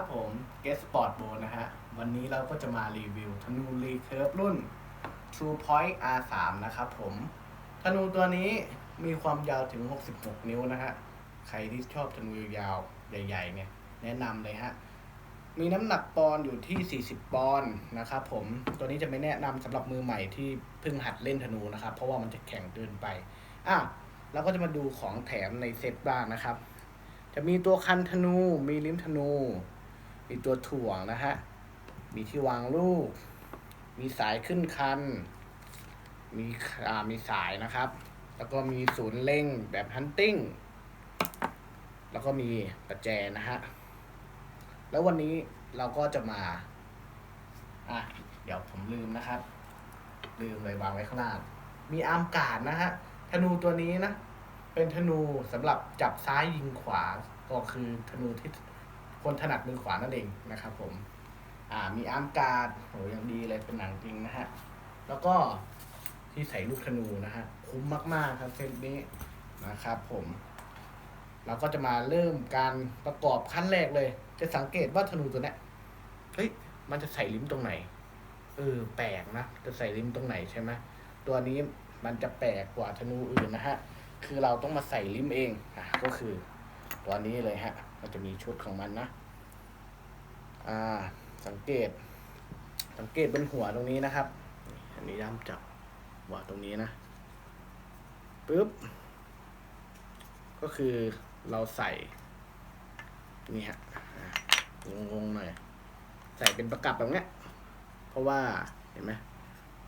ครับผม Get Sport Bow นะฮะ วันนี้เราก็จะมารีวิวธนูรีเคิร์ฟรุ่น True Point R3 นะครับผม ธนูตัวนี้มีความยาวถึง 66 นิ้วนะฮะ ใครที่ชอบธนูยาวใหญ่ๆเนี่ย แนะนำเลยฮะ มีน้ำหนักปอนด์อยู่ที่ 40 ปอนด์นะครับผม ตัวนี้จะไม่แนะนำสำหรับมือใหม่ที่เพิ่งหัดเล่นธนูนะครับ เพราะว่ามันจะแข็งเกินไป อะเราก็จะมาดูของแถมในเซตบ้างนะครับจะมีตัวคันธนู มีลิ้มธนู มีตัวถ่วงนะฮะ มีที่วางลูก มีสายขึ้นคัน มีอ่ามีสายนะครับ แล้วก็มีศูนย์เล่งแบบฮันติ้ง แล้วก็มีประแจนะฮะ แล้ววันนี้เราก็จะมา อะ เดี๋ยวผมลืมนะครับ ลืมเลยวางไว้ข้างล่าง มีอาร์มการ์ดนะฮะ ธนูตัวนี้นะ เป็นธนูสำหรับจับซ้ายยิงขวา ก็คือธนูที่ คนถนัดมือขวานั่นเองนะครับผมอ่ามีอาร์มการ์ดโหยังดีเลยเป็นหนังจริงนะฮะ แล้วก็ที่ใส่ลูกธนูนะฮะ คุ้มมากๆครับเซตนี้นะครับผมเราก็จะมาเริ่มการประกอบขั้นแรกเลย จะสังเกตว่าธนูตัวเนี้ยเฮ้ยมันจะใส่ลิ้มตรงไหนเออแปลกนะจะใส่ลิ้มตรงไหนใช่ไหมตัวนี้มันจะแปลกกว่าธนูอื่นนะฮะ คือเราต้องมาใส่ลิ้มเองอะก็คือตัวนี้เลยฮะ มันจะมีชุดของมันนะ อ่า สังเกต สังเกตบนหัวตรงนี้นะครับ อันนี้ย้ำจับหัวตรงนี้นะปึ๊บ ก็คือเราใส่ นี่ฮะงงๆหน่อย ใส่เป็นประกับแบบเนี้ย เพราะว่าเห็นไหม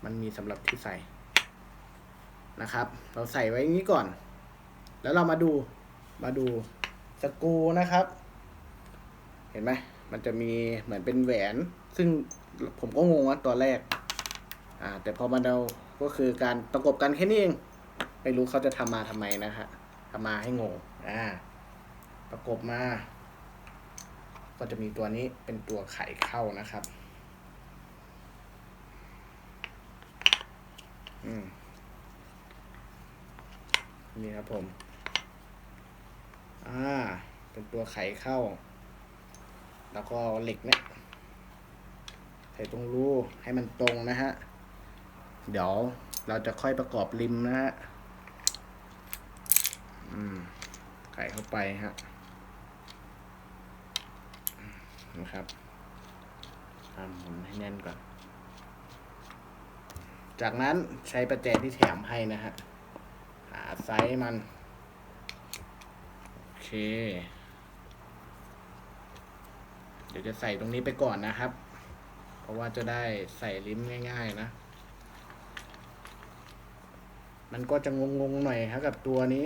มันมีสำหรับที่ใส่นะครับ เราใส่ไว้อย่างนี้ก่อน แล้วเรามาดูมาดู สกูนะครับ เห็นไหมมันจะมีเหมือนเป็นแหวน ซึ่งผมก็งงว่าตัวแรก อ่า แต่พอมาเราก็คือการประกบกันแค่นี้เองไม่รู้เขาจะทำมาทำไมนะฮะทำมาให้งงอ่า ประกบมา ก็จะมีตัวนี้เป็นตัวไข่เข้านะครับอืมนี่ครับผม อ่า เป็นตัวไขเข้า แล้วก็เหล็กเนี่ยใส่ตรงรูให้มันตรงนะฮะ เดี๋ยวเราจะค่อยประกอบริมนะฮะ อืมไขเข้าไปฮะ นะครับทำหมุนให้แน่นก่อน จากนั้นใช้ประแจที่แถมให้นะฮะ หาไซส์มัน เคเดี๋ยวจะใส่ตรงนี้ไปก่อนนะครับ เพราะว่าจะได้ใส่ลิ้มง่าย ๆ นะ มันก็จะงงๆหน่อยครับกับตัวนี้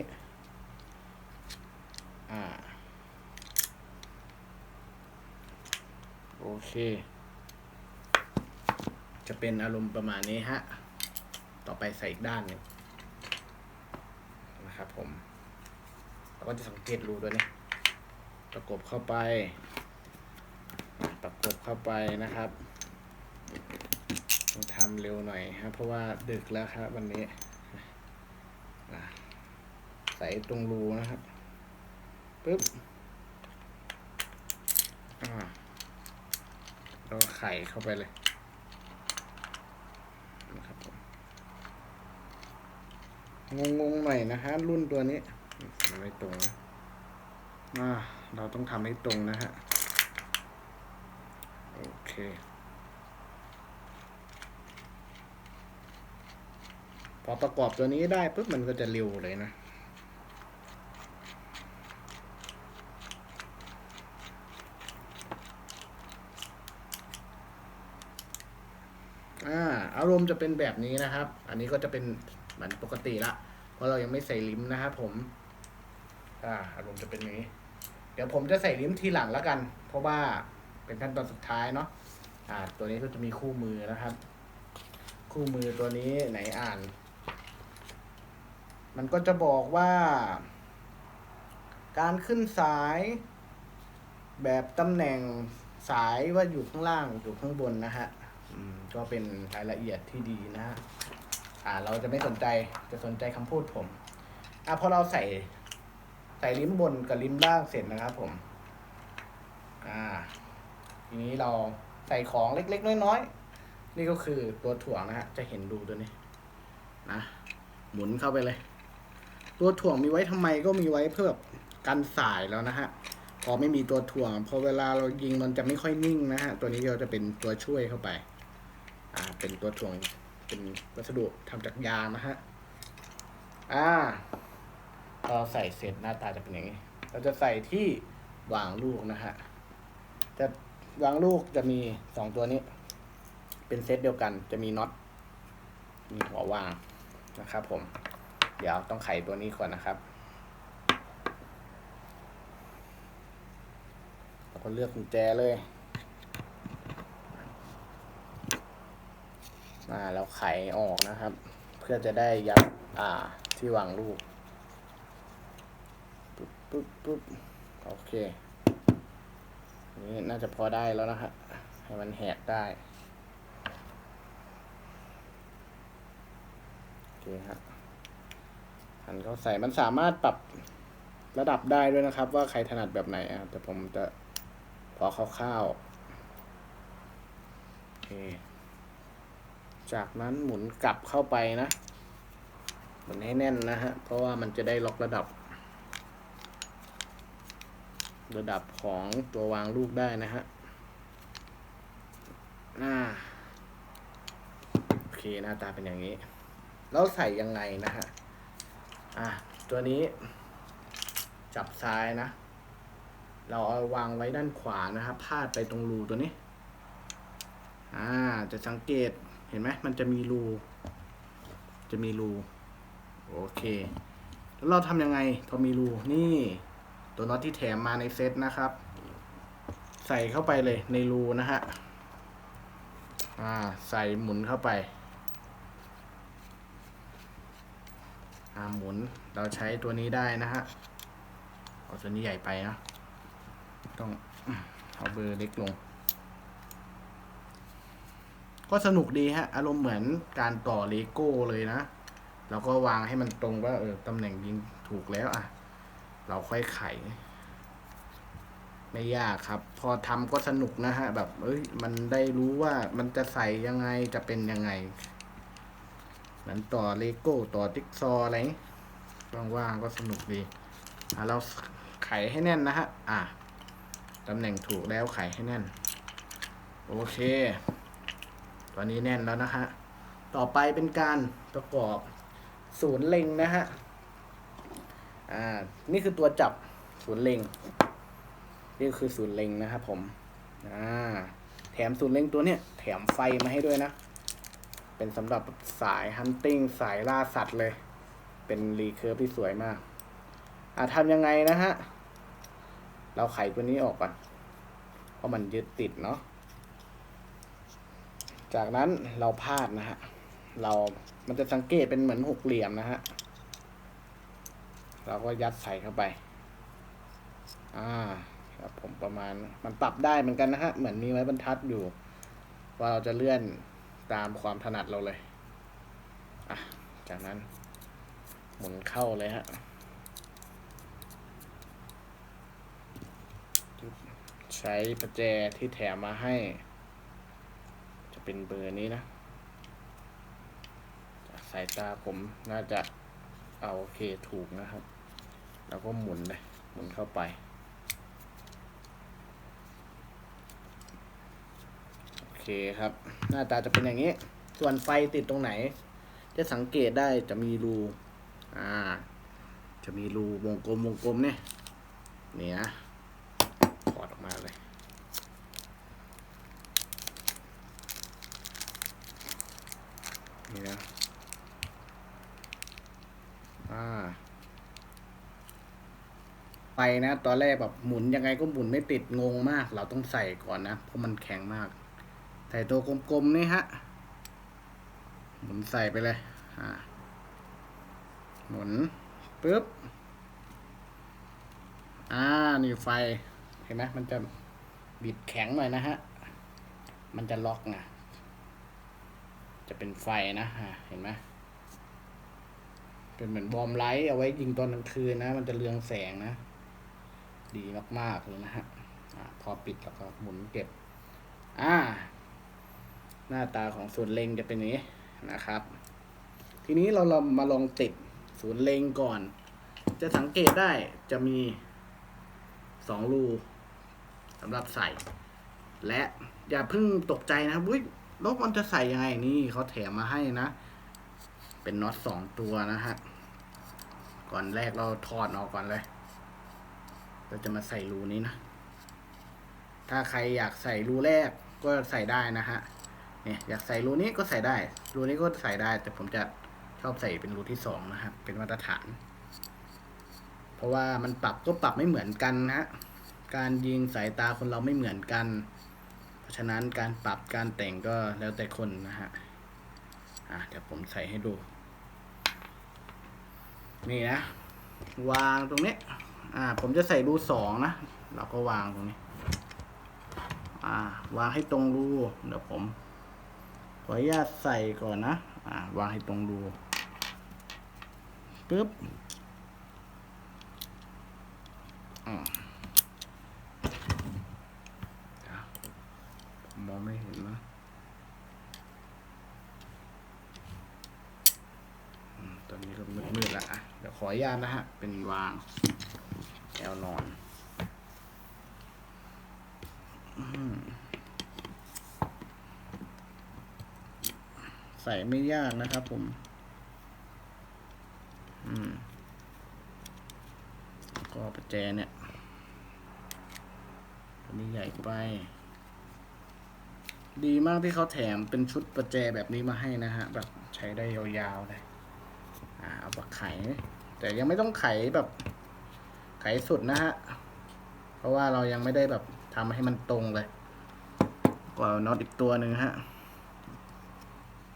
อ่า โอเค จะเป็นอารมณ์ประมาณนี้ฮะ ต่อไปใส่อีกด้านหนึ่งนะครับผมเรา ก็จะสังเกตรูตัวนี้ประกบเข้าไป ประกบเข้าไปนะครับต้องทำเร็วหน่อยครับ เพราะว่าดึกแล้วครับวันนี้ใส่ตรงรูนะครับปึ๊บอ่าแล้วไข่เข้าไปเลยนะครับงงๆหน่อยนะฮะรุ่นตัวนี้ มันไม่ตรงนะเราต้องทำให้ตรงนะฮะ โอเคพอประกอบตัวนี้ได้ปุ๊บมันก็จะเร็วเลยนะ อ่าอารมณ์จะเป็นแบบนี้นะครับ อันนี้ก็จะเป็นเหมือนปกติละ เพราะเรายังไม่ใส่ลิ้มนะครับผม อ่าอารมณ์จะเป็นอย่างนี้ เดี๋ยวผมจะใส่ลิ้มทีหลังแล้วกัน เพราะว่าเป็นขั้นตอนสุดท้ายเนาะอ่า ตัวนี้ก็จะมีคู่มือนะครับ คู่มือตัวนี้ไหนอ่าน มันก็จะบอกว่า การขึ้นสาย แบบตำแหน่งสายว่าอยู่ข้างล่างอยู่ข้างบนนะฮะอืมก็เป็นรายละเอียดที่ดีนะฮะอ่า เราจะไม่สนใจจะสนใจคำพูดผมอะพอเราใส่ ใส่ลิ้มบนกับลิ้มล่างเสร็จนะครับผม อ่า ทีนี้เราใส่ของเล็กๆน้อยๆ นี่ก็คือตัวถ่วงนะฮะ จะเห็นดูตัวนี้ นะ หมุนเข้าไปเลย ตัวถ่วงมีไว้ทำไมก็มีไว้เพื่อกันสายแล้วนะฮะ พอไม่มีตัวถ่วง พอเวลาเรายิงมันจะไม่ค่อยนิ่งนะฮะ ตัวนี้เราจะเป็นตัวช่วยเข้าไป อ่า เป็นตัวถ่วง เป็นวัสดุทำจากยางนะฮะ อ่า พอใส่เสร็จหน้าตาจะเป็นอย่างนี้ เราจะใส่ที่วางลูกนะฮะ จะวางลูกจะมีสองตัวนี้ เป็นเซตเดียวกัน จะมีน็อต มีหัววางนะครับผม เดี๋ยวต้องไขตัวนี้ก่อนนะครับเราก็เลือกกุญแจเลยมาแล้วไขออกนะครับ เพื่อจะได้ยัดอ่าที่วางลูก ปุ๊บปุ๊บโอเค นี่น่าจะพอได้แล้วนะฮะให้มันแหกได้ โอเคฮะหันเข้าใส่มันสามารถปรับระดับได้ด้วยนะครับ ว่าใครถนัดแบบไหนอะแต่ผมจะพอคร่าวๆโอเคจากนั้นหมุนกลับเข้าไปนะหมุนให้แน่นนะฮะ เพราะว่ามันจะได้ล็อกระดับ ระดับของตัววางลูกได้นะฮะอ่าโอเคหน้าตาเป็นอย่างนี้ แล้วใส่ยังไงนะฮะ อะ ตัวนี้ จับซ้ายนะ เราเอาวางไว้ด้านขวานะครับพาดไปตรงรูตัวนี้ อ่า จะสังเกตเห็นไหมมันจะมีรู จะมีรู โอเค แล้วเราทำยังไงพอมีรูนี่ ตัวน็อตที่แถมมาในเซตนะครับ ใส่เข้าไปเลยในรูนะฮะอ่าใส่หมุนเข้าไปอ่าหมุนเราใช้ตัวนี้ได้นะฮะเอาตัวนี้ใหญ่ไปนะต้องเอาเบอร์เล็กลง ก็สนุกดีฮะ อารมณ์เหมือนการต่อเลโก้เลยนะเราก็วางให้มันตรงว่าเออตำแหน่งยิงถูกแล้วอะ เราค่อยไข ไม่ยากครับ พอทำก็สนุกนะฮะ แบบ เอ้ย มันได้รู้ว่ามันจะใส่ยังไงจะเป็นยังไงเหมือนต่อเลโก้ ต่อติ๊กซออะไรว่างๆก็สนุกดี อะ เราไขให้แน่นนะฮะ อะตำแหน่งถูกแล้วไขให้แน่น โอเคตอนนี้แน่นแล้วนะฮะ ต่อไปเป็นการประกอบศูนย์เล็งนะฮะ อ่า นี่คือตัวจับศูนย์เล็ง นี่คือศูนย์เล็งนะครับผม อ่า แถมศูนย์เล็งตัวเนี้ยแถมไฟมาให้ด้วยนะ เป็นสำหรับสายฮันติงสายล่าสัตว์เลย เป็นรีเคิร์ฟที่สวยมาก อ่าทำยังไงนะฮะ เราไขตัวนี้ออกก่อน เพราะมันยึดติดเนาะ จากนั้นเราพาดนะฮะ เรา มันจะสังเกตเป็นเหมือนหกเหลี่ยมนะฮะ เราก็ยัดใส่เข้าไป อ่าครับผมประมาณมันปรับได้เหมือนกันนะฮะ เหมือนมีไม้บรรทัดอยู่ ว่าเราจะเลื่อนตามความถนัดเราเลย อะ จากนั้น หมุนเข้าเลยฮะใช้ประแจที่แถมมาให้ จะเป็นเบอร์นี้นะสายตาผมน่าจะเอาโอเคถูกนะครับ แล้วก็หมุนเลยหมุนเข้าไป โอเคครับ หน้าตาจะเป็นอย่างนี้ ส่วนไฟติดตรงไหน จะสังเกตได้จะมีรู อ่า จะมีรูวงกลมวงกลมเนี่ยเนี่ยถอดออกมาเลยนี่นะ อ่า ไปนะ ตอนแรกแบบหมุนยังไงก็หมุนไม่ติดงงมาก เราต้องใส่ก่อนนะ เพราะมันแข็งมาก ใส่ตัวกลมๆนี่ฮะ หมุนใส่ไปเลยอ่าหมุนปึ๊บ อ่า นี่ไฟ เห็นไหมมันจะบิดแข็งหน่อยนะฮะ มันจะล็อกไงจะเป็นไฟนะฮะ เห็นไหมเป็นเหมือนบอมไลท์เอาไว้ยิงตอนกลางคืนนะ มันจะเรืองแสงนะ ดีมากๆเลยนะฮะอ่าพอปิดแล้วก็หมุนเก็บ อ่า หน้าตาของศูนย์เล็งจะเป็นอย่างนี้นะครับ ทีนี้เราเรามาลองติดศูนย์เล็งก่อน จะสังเกตได้จะมีสองรูสำหรับใส่ และอย่าเพิ่งตกใจนะวุ้ยแล้วมันจะใส่ยังไงนี่เขาแถมมาให้นะ เป็นน็อตสองตัวนะฮะ ก่อนแรกเราถอดออกก่อนเลย เราจะมาใส่รูนี้นะ ถ้าใครอยากใส่รูแรกก็ใส่ได้นะฮะ เนี่ยอยากใส่รูนี้ก็ใส่ได้ รูนี้ก็ใส่ได้ แต่ผมจะชอบใส่เป็นรูที่สองนะครับ เป็นมาตรฐาน เพราะว่ามันปรับก็ปรับไม่เหมือนกันนะฮะการยิงสายตาคนเราไม่เหมือนกัน เพราะฉะนั้นการปรับการแต่งก็แล้วแต่คนนะฮะ อะเดี๋ยวผมใส่ให้ดู นี่นะ วางตรงนี้ อ่า ผมจะใส่รูสองนะ เราก็วางตรงนี้ อ่า วางให้ตรงรู เดี๋ยวผม ขออนุญาตใส่ก่อนนะ อ่า วางให้ตรงรูปึ๊บมองไม่เห็นนะตอนนี้ก็มืดๆแล้วอะ เดี๋ยวขออนุญาตนะฮะ เป็นวาง แอลนอนใส่ไม่ยากนะครับผม อืม ก็ประแจเนี่ยตัวนี้ใหญ่ไป ดีมากที่เขาแถมเป็นชุดประแจแบบนี้มาให้นะฮะ แบบใช้ได้ยาวๆเลย อ่าเอาปากไข แต่ยังไม่ต้องไขแบบ ขสุดนะฮะ เพราะว่าเรายังไม่ได้แบบทำให้มันตรงเลยก็เอาน็อตอีกตัวหนึ่งฮะ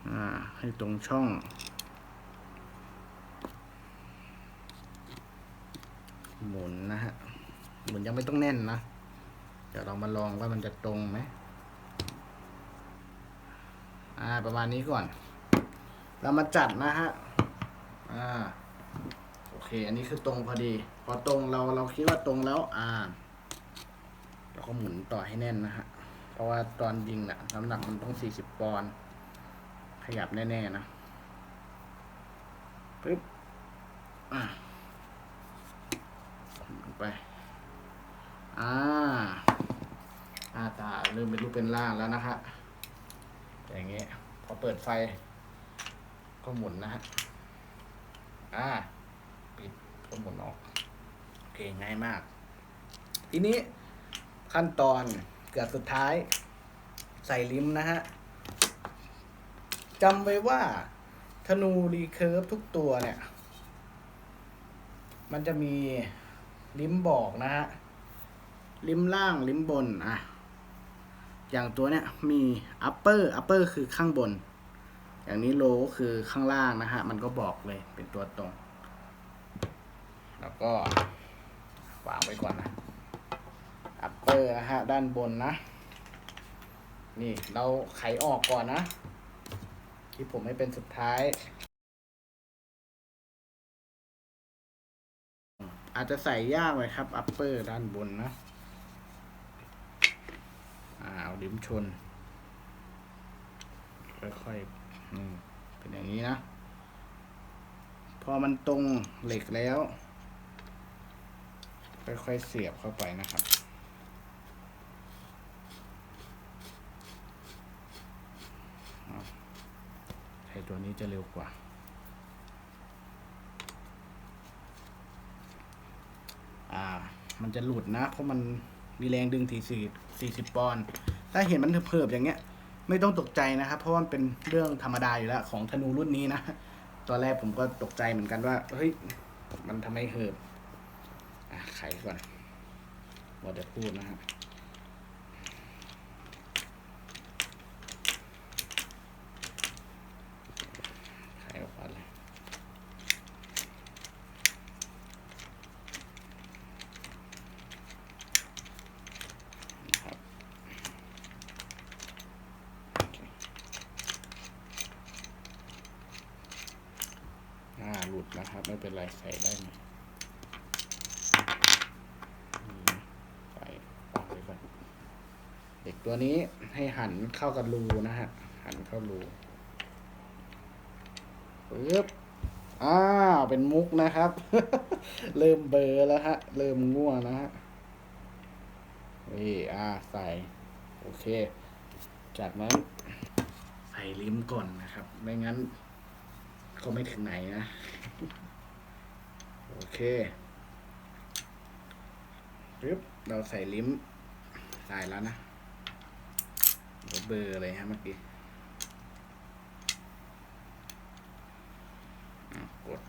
อ่า ให้ตรงช่อง หมุนนะฮะ หมุนยังไม่ต้องแน่นนะ เดี๋ยวเรามาลองว่ามันจะตรงไหม อ่า ประมาณนี้ก่อน เรามาจัดนะฮะ อ่า ค อันนี้คือตรงพอดี พอตรงเราเราคิดว่าตรงแล้ว อ่า เราก็หมุนต่อให้แน่นนะฮะ เพราะว่าตอนยิงน่ะน้ำหนักมันต้องสี่สิบปอนด์ขยับแน่ๆนะปึ๊บอ่าไป อ่าหน้าตาเริ่มเป็นรูปเป็นร่างแล้วนะฮะอย่างเงี้ยพอเปิดไฟ ก็หมุนนะฮะอ่า ก็หมุนออก โอเค ง่ายมาก ทีนี้ขั้นตอนเกือบสุดท้าย ใส่ลิมนะฮะจำไว้ว่าธนูรีเคิร์ฟทุกตัวเนี่ย มันจะมีลิมบอกนะฮะ ลิมล่างลิมบนอะ อย่างตัวเนี้ยมี upper upper คือข้างบน อย่างนี้ low คือข้างล่างนะฮะ มันก็บอกเลยเป็นตัวตรง แล้วก็วางไว้ก่อนนะ upper นะฮะด้านบนนะ นี่เราไขออกก่อนนะ ที่ผมให้เป็นสุดท้าย อาจจะใส่ยากเลยครับ upper ด้านบนนะอ่าเอาลิ้มชน ค่อยๆอืมเป็นอย่างนี้นะ พอมันตรงเหล็กแล้ว ค่อยๆเสียบเข้าไปนะครับใช้ตัวนี้จะเร็วกว่า อ่า มันจะหลุดนะ เพราะมันมีแรงดึงที่สี่สี่สิบปอนด์ ถ้าเห็นมันเพิ่มอย่างเงี้ย ไม่ต้องตกใจนะครับ เพราะว่ามันเป็นเรื่องธรรมดาอยู่แล้วของธนูรุ่นนี้นะ ตอนแรกผมก็ตกใจเหมือนกันว่า เฮ้ย มันทำไมเหิบอะไขก่อนว่าจะพูดนะฮะไขออกก่อนเลยนะครับโอเคอ่าหลุดนะครับ ไม่เป็นไรใส่ได้ไหมนี่ใส่วางไว้ก่อนเด็ก ตัวนี้ให้หันเข้ากับรูนะฮะ หันเข้ารูปึ๊บอ้าวเป็นมุกนะครับ เริ่มเบอร์แล้วฮะ เริ่มง่วงนะฮะนี่อ่าใส่ โอเค จากนั้น ใส่ลิ้มก่อนนะครับ ไม่งั้น ก็ไม่ถึงไหนนะ โอเคปึ๊บเราใส่ลิ้ม ใส่แล้วนะ เบอร์เลยฮะเมื่อกี้กด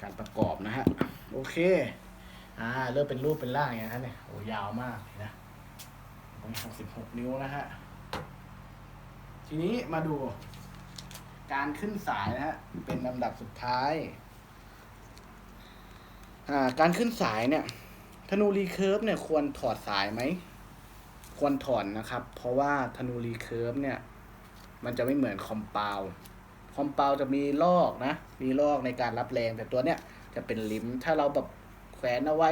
การประกอบนะฮะ โอเค อ่า เริ่มเป็นรูปเป็นร่างอย่างนี้นเนี่ยโอ้ยาวมากเลยนะต้องหกสิบหกนิ้วนะฮะ ทีนี้มาดู การขึ้นสายนะฮะ เป็นลำดับสุดท้าย อ่า การขึ้นสายเนี่ย ธนูรีเคิร์ฟเนี่ยควรถอดสายไหม ควรถอนนะครับ เพราะว่าธนูรีเคิร์ฟเนี่ย มันจะไม่เหมือนคอมเปลคอมเปลจะมีลอกนะ มีลอกในการรับแรง แต่ตัวเนี้ยจะเป็นลิม ถ้าเราแบบแขวนเอาไว้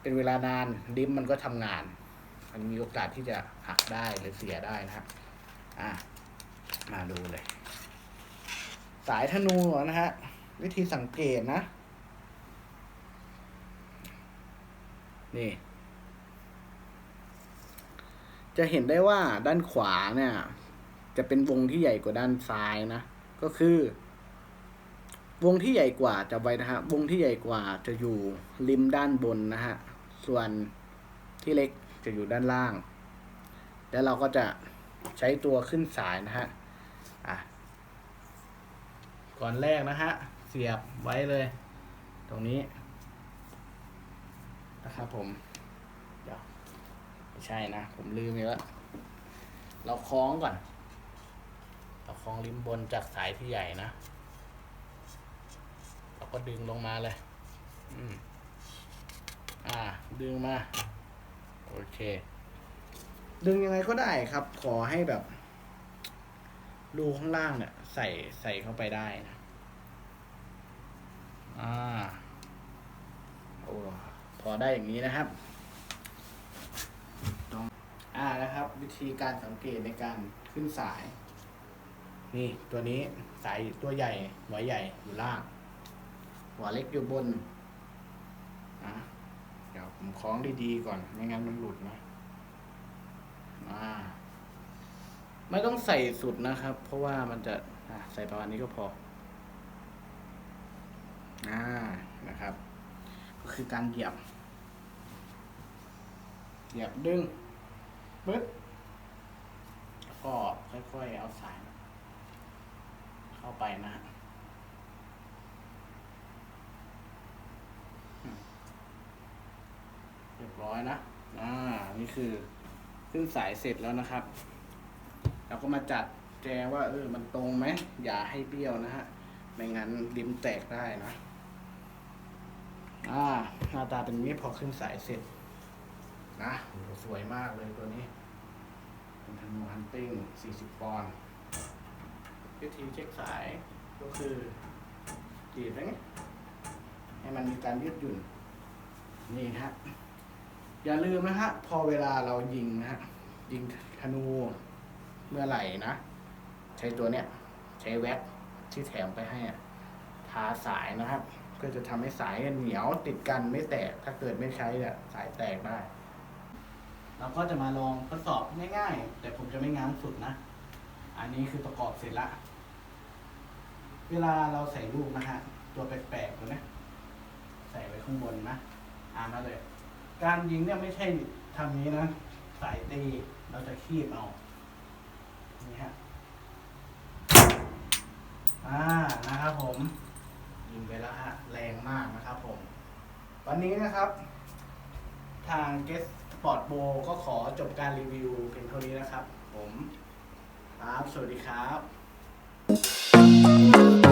เป็นเวลานานลิมมันก็ทำงาน มันมีโอกาสที่จะหักได้หรือเสียได้นะครับอะมาดูเลย สายธนูนะฮะ วิธีสังเกตนะ นี่ จะเห็นได้ว่าด้านขวาเนี่ย จะเป็นวงที่ใหญ่กว่าด้านซ้ายนะ ก็คือ วงที่ใหญ่กว่าจะไว้นะฮะ วงที่ใหญ่กว่าจะอยู่ริมด้านบนนะฮะ ส่วนที่เล็กจะอยู่ด้านล่าง แล้วเราก็จะใช้ตัวขึ้นสายนะฮะ อะ ก่อนแรกนะฮะ เสียบไว้เลย ตรงนี้ นะครับผม เดี๋ยวไม่ใช่นะ ผมลืมไปแล้วเราคล้องก่อน เราคล้องริมบนจากสายที่ใหญ่นะ เราก็ดึงลงมาเลย อืม อ่า ดึงมา โอเค ดึงยังไงก็ได้ครับ ขอให้แบบรูข้างล่างเนี่ย ใส่ใส่เข้าไปได้นะ อ่า โอ้ อได้อย่างนี้นะครับต้องอ่านะครับ วิธีการสังเกตในการขึ้นสาย นี่ตัวนี้สายตัวใหญ่หัวใหญ่อยู่ล่างหัวเล็กอยู่บนอะเดี๋ยวผมคล้องดีๆก่อนไม่งั้นมันหลุดนะอ่าไม่ต้องใส่สุดนะครับ เพราะว่ามันจะอะใส่ประมาณนี้ก็พออ่านะครับ ก็คือการเหยียบ เหยียบดึงปึ๊บแล้วก็ค่อยๆเอาสายเข้าไปนะฮะเรียบร้อยนะ อ่า นี่คือขึ้นสายเสร็จแล้วนะครับ เราก็มาจัดแจว่าเออ มันตรงไหม อย่าให้เบี้ยวนะฮะ ไม่งั้นริมแตกได้นะ อ่า หน้าตาเป็นนี้พอขึ้นสายเสร็จ นะสวยมากเลยตัวนี้ เป็นธนูฮันติ้ง 40 ปอนด์วิธีเช็คสายก็คือจีบอย่างนี้ให้มันมีการยืดหยุ่น นี่ฮะ อย่าลืมนะฮะ พอเวลาเรายิงนะฮะ ยิงธนูเมื่อไหร่นะ ใช้ตัวเนี้ย ใช้แว็กที่แถมไปให้อะทาสายนะครับ เพื่อจะทำให้สายเหนียวติดกันไม่แตก ถ้าเกิดไม่ใช้เนี่ยสายแตกได้ เราก็จะมาลองทดสอบง่ายๆ แต่ผมจะไม่ง้างสุดนะ อันนี้คือประกอบเสร็จละเวลาเราใส่ลูกนะฮะ ตัวแปลกๆตัวนี้ใส่ไว้ข้างบนนะอ่านมาเลย การยิงเนี่ยไม่ใช่ทำนี้นะ สายตีเราจะคีบเอา นี่ฮะ อ่า นะครับผม ยิงไปแล้วฮะ แรงมากนะครับผม วันนี้นะครับ ทาง Guest Sport Bo ก็ขอจบการรีวิวเพียงเท่านี้นะครับ ผม ครับ สวัสดีครับ